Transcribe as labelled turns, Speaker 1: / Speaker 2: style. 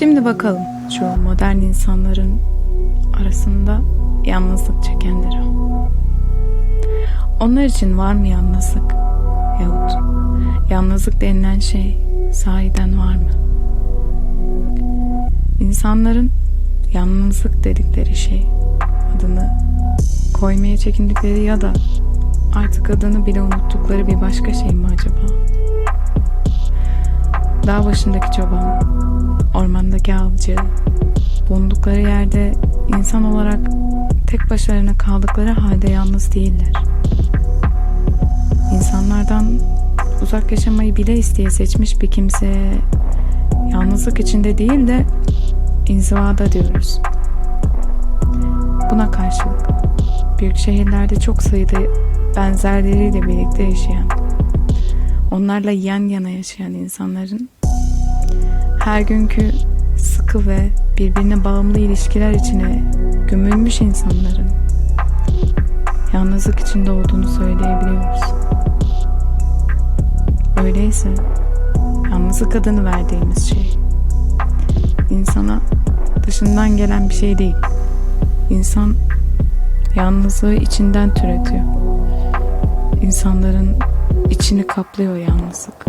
Speaker 1: Şimdi bakalım şu modern insanların arasında yalnızlık çekenlere. Onlar için var mı yalnızlık? Yahut yalnızlık denilen şey sahiden var mı? İnsanların yalnızlık dedikleri şey adını koymaya çekindikleri ya da artık adını bile unuttukları bir başka şey mi acaba? Dağ başındaki çoban, ormandaki avcı, bulundukları yerde insan olarak tek başlarına kaldıkları halde yalnız değiller. İnsanlardan uzak yaşamayı bile isteye seçmiş bir kimse yalnızlık içinde değil de inzivada diyoruz. Buna karşılık büyük şehirlerde çok sayıda benzerleriyle birlikte yaşayan, onlarla yan yana yaşayan insanların her günkü sıkı ve birbirine bağımlı ilişkiler içine gömülmüş insanların yalnızlık içinde olduğunu söyleyebiliyoruz. Öyleyse yalnızlık adını verdiğimiz şey insana dışından gelen bir şey değil. İnsan yalnızlığı içinden türetiyor. İnsanların içini kaplıyor yalnızlık.